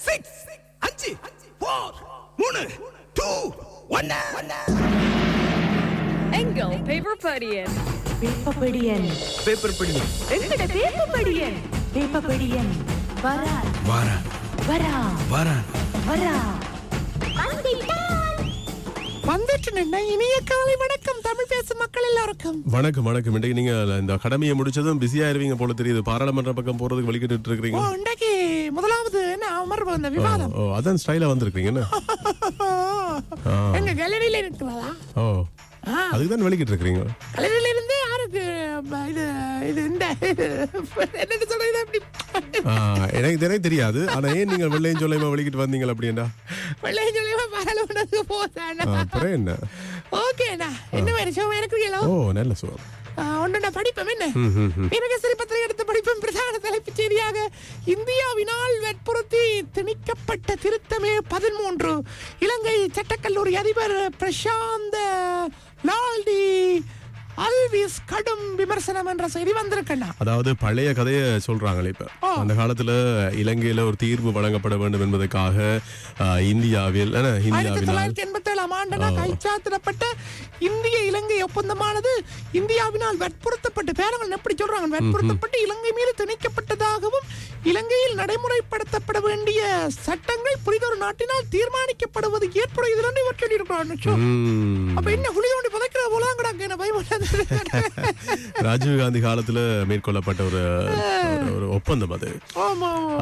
Six அஞ்சு four மூணு two ஒன்னு எங்கள் பேப்பர் படியன்? வேப்பப்படியன் பேப்பர் படி எங்கட வேப்பப்படியன் வேப்பப்படியன் வரா வாரா வரா வாரா வரா வந்துட்டு நின்ன இனிய காலை வணக்கம். தமிழ் பேசும் மக்கள் எல்லாருக்கும். வணக்கம் வணக்கம். இன்றைக்கு நீங்க இந்த கடமையை முடிச்சதும் பிஸியா இருவீங்க போல தெரியுது. பாராளுமன்ற பக்கம் போறதுக்கு வழிகிட்டு இருக்கீங்க இன்றைக்கு முதலாவது என்ன அமர்வு அந்த விவாதம். ஓ அதான் ஸ்டைலா வந்திருக்கீங்க என்ன? எங்க கேலரியில இருக்கிறதா ஓ அதுக்கு தான் வெளிக்கிட்டு இருக்கீங்க கேலரியில இருந்து யாருக்கு இது இது இந்த என்னன்னு சொல்றது அப்படி எனக்கு எனக்கு தெரியாது. ஆனா ஏன் நீங்க வெள்ளையும் சொல்லாம வெளிக்கிட்டு வந்தீங்க அப்படின்னா வெள்ளைய சொல்லியமா பாராளுமன்றத்துக்கு போதாண்ணா ஆ, அப்புறம் என்ன? ஓகேண்ணா. என்ன மாதிரி ஷோ எனக்கு ஓ நல்ல சுகம் ஒன்று படிப்போம் என்ன? வீரகேசரி பத்திரிகை எடுத்து படிப்பும் பிரதான தலைப்புச் செய்தியாக இந்தியாவினால் வற்புறுத்தி திணிக்கப்பட்ட திருத்தமே பதிமூன்று. இலங்கை சட்டக்கல்லூரி அதிபர் பிரசாந்த லால்டி அல்விஸ் கடும் விமர்சனம் என்ற செய்தி வந்திருக்கண்ணா. அதாவது பழைய கதையை சொல்றாங்களே இப்ப. அந்த காலத்துல இலங்கையில ஒரு தீர்வு வழங்கப்பட வேண்டும் என்பதற்காக இந்தியாவில் ஆயிரத்தி தொள்ளாயிரத்தி எண்பத்தி ஏழாம் ஆண்டுனா கைச்சாத்திடப்பட்ட இந்திய இலங்கை ஒப்பந்தமானது இந்தியாவினால் வற்புறுத்தப்பட்டு பேரங்கள் எப்படி சொல்றாங்க? வற்புறுத்தப்பட்டு இலங்கை மீது திணிக்கப்பட்டதாகவும் இலங்கையில் நடைமுறைப்படுத்தப்பட வேண்டிய சட்டங்கள் புரிதொரு நாட்டினால் தீர்மானிக்கப்படுவது ஏற்புடையது என்று இவர் சொல்லியிருக்கிறார். அப்ப என்ன குழி தோண்டி புதைக்கிற போலாம் கிடக்கு என்ன பயப்படாது ராஜீவ் காந்தி காலத்துல மேற்கொள்ளப்பட்ட ஒரு ஒரு- ஒப்பந்தம் அது.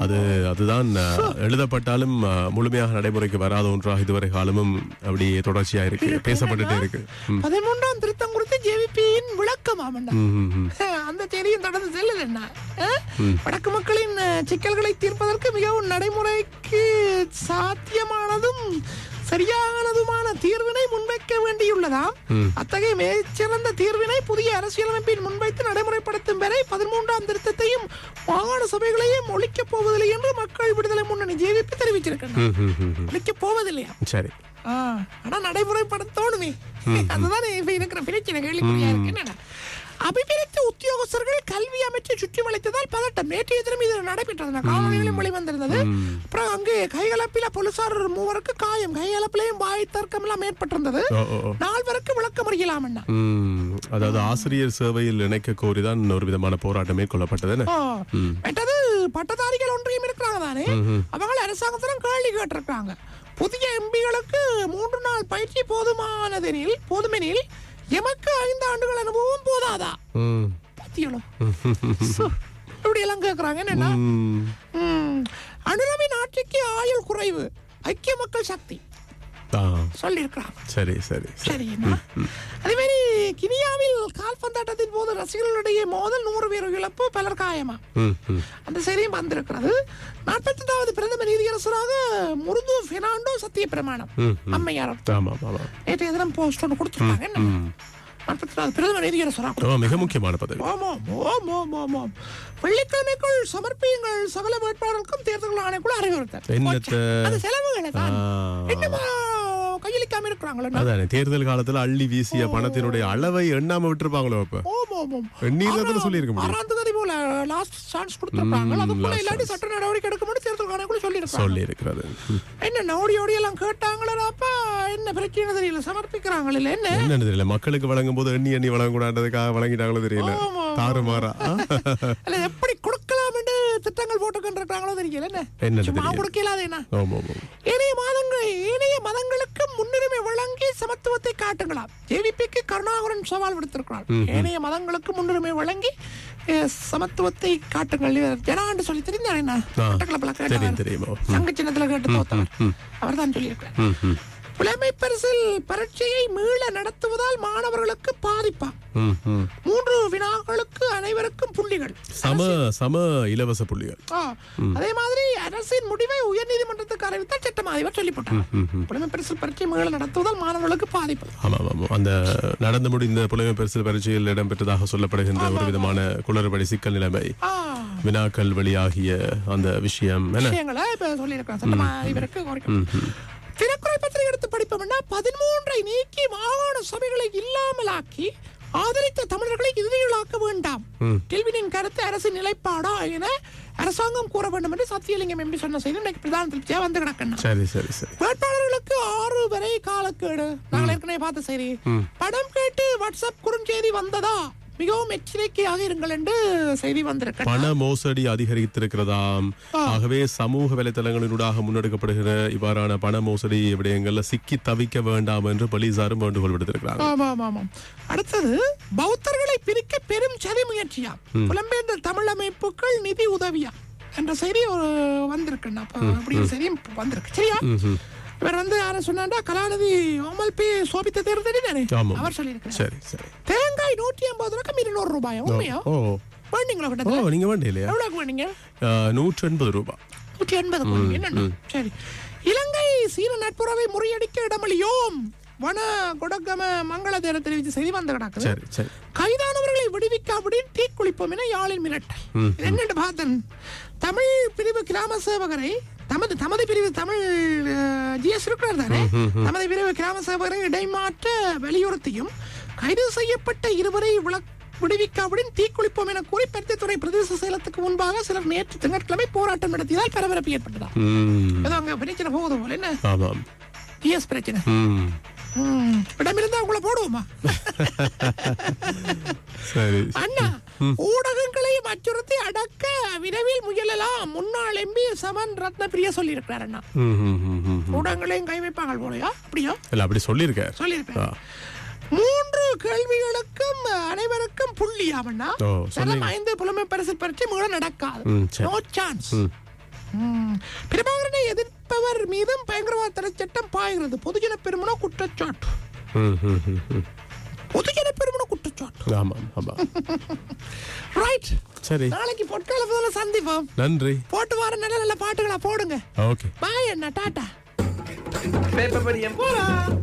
அது அதுதான் எழுதப்பட்டாலும் முழுமையாக நடைமுறைக்கு வராத ஒன்றாக இதுவரை காலமும் அப்படி தொடர்ச்சியா இருக்கு. பேசப்பட்டுட்டே இருக்கு. பதிமூன்றாம் திருத்தம் குறித்து ஜேவிபியின் விளக்கம் ஆமண்டா ம், ம், ம். அந்த செய்தியும் தொடர்ந்து செல்லுது என்ன அஹ்? வடக்கு மக்களின் சிக்கல்களை தீர்ப்பதற்கு மிகவும் நடைமுறைக்கு சாத்தியமானதும் சரியானதுமான தீர்வினை முன்வைக்க வேண்டியுள்ளதாம் அத்தகைய மிகச்சிறந்த தீர்வினை புதிய அரசியலமைப்பின் முன்வைத்து நடைமுறைப்படுத்தும் வரை பதிமூன்றாம் திருத்தத்தையும் மாகாண சபைகளையும் ஒழிக்கப் போவதில்லை என்று மக்கள் விடுதலை முன்னணி ஜேவிபி ம். ஒழிக்கப் போவதில்லையா? சரி. ஆனா நடைமுறைப்படுத்தணுமே அதுதான் இப்ப இருக்கிற பிரச்சனை கேள்விக்குறியா இருக்கு. என்னடா? அபிவிருத்தி உத்தியோகஸ்தர்கள் கல்வி அமைச்சு சுற்றி வளைத்ததால் பதட்டம். நேற்றைய தினம் இது நடைபெற்றது. காணொலிகளும் வெளிவந்திருந்தது. அப்புறம் அங்கே கைகலப்பில போலீசார் மூவருக்கு காயம். கைகலப்பிலையும் வாய் தர்க்கம் எல்லாம் ஏற்பட்டிருந்தது. நால்வருக்கு விளக்கம் அறியலாம் என்ன அதாவது ஆசிரியர் சேவையில் இணைக்க கோரிதான் ஒரு விதமான போராட்டம் மேற்கொள்ளப்பட்டது? மற்றது பட்டதாரிகள் ஒன்றியம் இருக்கிறாங்க தானே? அவங்க அரசாங்கத்திடம் கேள்வி கேட்டிருக்காங்க புதிய எம்பிகளுக்கு மூன்று நாள் பயிற்சி போதுமானதெனில் போதுமெனில் எமக்கு ஐந்து ஆண்டுகள் அனுபவம் போதாதா. பத்தியளோ இப்படி எல்லாம் கேக்குறாங்க. என்னன்னா அனுரவின் ஆட்சிக்கு ஆயுள் குறைவு ஐக்கிய மக்கள் சக்தி சொல்லியிருக்கிறாங்க. சரி சரி சரி. அதே மாதிரி கினியாவில் கால்பந்தாட்டத்தின் போது ரசிகர்களிடையே மோதல் நூறு பேர் இழப்பு பலர் காயமா. அந்த செய்தியும் வந்திருக்கிறது. நாற்பத்தெட்டாவது பிரதமர் நீதியரசராக முருது பெர்னாண்டோ சத்திய பிரமாணம் அம்மையார் ஆமா ஆமா நேற்றைய தினம் போஸ்ட் ஒன்று கொடுத்துருக்காங்க நாற்பத்தெட்டாவது நீதியரசராக மிக முக்கியமான பதவி. ஆமாம் ஆமாம் ஆமாம் வெள்ளிக்கிழமைக்குள் சமர்ப்பியுங்கள் சகல வேட்பாளருக்கும் தேர்தல் ஆணைக்குள் அறிவுறுத்தல்? அது செலவுகளை தான். என்னமா கையளிக்காம இருக்கிறாங்களோ தேர்தல் காலத்துல அள்ளி வீசிய பணத்தினுடைய அளவை எண்ணாம விட்டுருப்பாங்களோ அப்ப? ஓம் எண்ணீர்ல சொல்லியிருக்க முடியும்? போல லாஸ்ட் சான்ஸ் கொடுத்துருக்காங்க ம், அதுக்குள்ள last இல்லாட்டி chance. சட்ட நடவடிக்கை எடுக்கும்போது தேர்தல் ஆணைக்குள்ள சொல்லியிருக்காங்க சொல்லி இருக்கிறது என்ன ஓடி எல்லாம் கேட்டாங்களப்பா என்ன பிரச்சனை தெரியல சமர்ப்பிக்கிறாங்க இல்ல என்ன? என்னன்னு தெரியல மக்களுக்கு வழங்கும் போது எண்ணி எண்ணி வழங்கக்கூடாதுக்காக வழங்கிட்டாங்களோ தெரியல. தாறுமாறா. ஆ? அல்ல எப்படி கொடுக்கலாம் திட்டங்கள் தெரியல என்ன. கொடுக்கலாது என்ன சமத்துவத்தை காட்டுங்களாம். ஜேவிபிக்கு கருணாகரன் சவால் விடுத்திருக்கிறார். ஏனைய மதங்களுக்கு முன்னுரிமை வழங்கி சமத்துவத்தை காட்டுங்கள். ஜனாண்டு சொல்லி தெரிந்தார் என்ன? மட்டக்களப்புல. தெரியுமா சங்க சின்னத்துல கேட்டு தோத்தவர். அவர் தான் சொல்லியிருக்கிறார். புலமை பரிசில் பரீட்சையை மீள நடத்துவதால் மாணவர்களுக்கு பாதிப்பா. மூன்று வினாக்களுக்கு அனைவருக்கும் புள்ளிகள். சம சம இலவச புள்ளிகள். அதே மாதிரி அரசின் முடிவை உயர்நீதிமன்றத்துக்கு அறிவித்தால் சட்டம் அதிபர் சொல்லி போட்டார் புலமை பரிசில் பரீட்சை மீள நடத்துவதால் மாணவர்களுக்கு பாதிப்பு. ஆமாம் ஆமாம் அந்த நடந்து முடிந்த புலமை பரிசு பரீட்சையில் இடம்பெற்றதாக சொல்லப்படுகின்ற ஒரு விதமான குளறுபடி சிக்கல் நிலைமை வினாக்கள் வெளியாகிய அந்த விஷயம் என்ன? விஷயங்களை தினக்குறை பத்திரிகை எடுத்து படிப்போம்னா பதிமூன்றை நீக்கி மாகாண சபைகளை இல்லாமலாக்கி ஆதரித்த தமிழர்களை எதிரிகளாக்க வேண்டாம். டெல்வினின் கருத்து அரசு நிலைப்பாடா என அரசாங்கம் கூற வேண்டும் என்று சத்தியலிங்கம் எம்பி சொன்ன செய்தி இன்னைக்கு பிரதான திருப்தியா வந்து கிடக்கணும் சரி சரி சரி. வேட்பாளர்களுக்கு ஆறு வரை காலக்கேடு. நாங்கள் ஏற்கனவே பார்த்த சரி படம் கேட்டு வாட்ஸ்அப் குறுஞ்செய்தி வந்ததா? மிகவும் எச்சரிக்கையாக இருங்கள் என்று செய்தி வந்திருக்க பண மோசடி அதிகரித்திருக்கிறதாம். ஆகவே சமூக வலைத்தளங்களினூடாக முன்னெடுக்கப்படுகிற இவ்வாறான பண மோசடி விடயங்கள்ல சிக்கி தவிக்க வேண்டாம் என்று போலீசாரும் வேண்டுகோள் விடுத்திருக்கிறாங்க ஆமாம் ஆமாம் அடுத்தது பௌத்தர்களை பிரிக்க பெரும் சதி முயற்சியா புலம்பெயர்ந்த தமிழ் அமைப்புகள் நிதி உதவியா என்ற செய்தி ஒரு வந்திருக்கு அப்ப அப்படி செய்தியும் வந்திருக்கு. சரியா? இவர் வந்து யார சொன்னாண்டா கலாநிதி ஓமல் பி சோபித்த தேர்தலி தானே ஆமாம். அவர் சொல்லியிருக்கிறார். சரி சரி. நூற்றி ஐம்பது ரூபாய்க்கு இருநூறு ரூபாயா? உண்மையா? ஓ. வேண்டிங்களா ஓ நீங்க வேண்டிய எவ்வளவு வேண்டிங்க? நூற்றி எண்பது ரூபாய் நூற்றி எண்பது என்னண்ணா? சரி. இலங்கை சீன நட்புறவை முறியடிக்க இடமளியோம். வன கொடக்கம மங்கள தேர தெரிவித்து செய்தி வந்து சரி கைதானவர்களை விடுவிக்காவிடில் தீக்குளிப்போம் என யாழில் மிரட்டல். என்னன்னு பார்த்தன்? தமிழ் பிரிவு கிராம சேவகரை தமது தமது பிரிவு தமிழ் ஜிஎஸ் இருக்கிறார் தானே? தமது பிரிவு கிராம சேவகரை இடைமாற்ற வலியுறுத்தியும் கைது செய்யப்பட்ட இருவரை விடுவிக்காவிடின் தீக்குளிப்போம் என கூறி பெருத்துறை பிரதேச செயலத்துக்கு முன்பாக சிலர் நேற்று திங்கட்கிழமை போராட்டம் நடத்தியதால் பரபரப்பு ஏற்பட்டதா ஏதோ அங்க பிரச்சனை போகுது போல என்ன? ஜிஎஸ் பிரச்சனை. இடமிருந்தா உங்களை போடுவோமா? அண்ணா ஊடகங்களையும் அச்சுறுத்தி அடக்க விரைவில் முயலலாம் முன்னாள் எம்பி சமன் ரத்னபிரியா சொல்லியிருக்கிறார் அண்ணா. ஊடகங்களையும் கை வைப்பாங்க போலயா? அப்படியா? இல்ல அப்படி சொல்லியிருக்கார். சொல்லியிருக்கிறார் மூன்று கேள்விகளுக்கும் அனைவருக்கும் புள்ளியாமண்ணா ஓ, தரம். ஐந்து புலமை பரிசு பரீட்சை மீள நடக்காது. No chance. பிரபாகரனை எதிர்ப்பவர் மீதும் பயங்கரவாத தடை சட்டம் பாய்கிறது. பொதுஜன பெருமனோ குற்றச்சாட்டு. பொதுஜன பெருமனோ குற்றச்சாட்டு. ஆமாம் ஆமாம். ரைட் சரி. நாளைக்கு பொற்கால சந்திப்போம். நன்றி. போட்டு வர நல்ல நல்ல பாட்டுகளா போடுங்க. ஓகே. பாய் அண்ணா டாட்டா. பேப்பர் படியம். போலாம்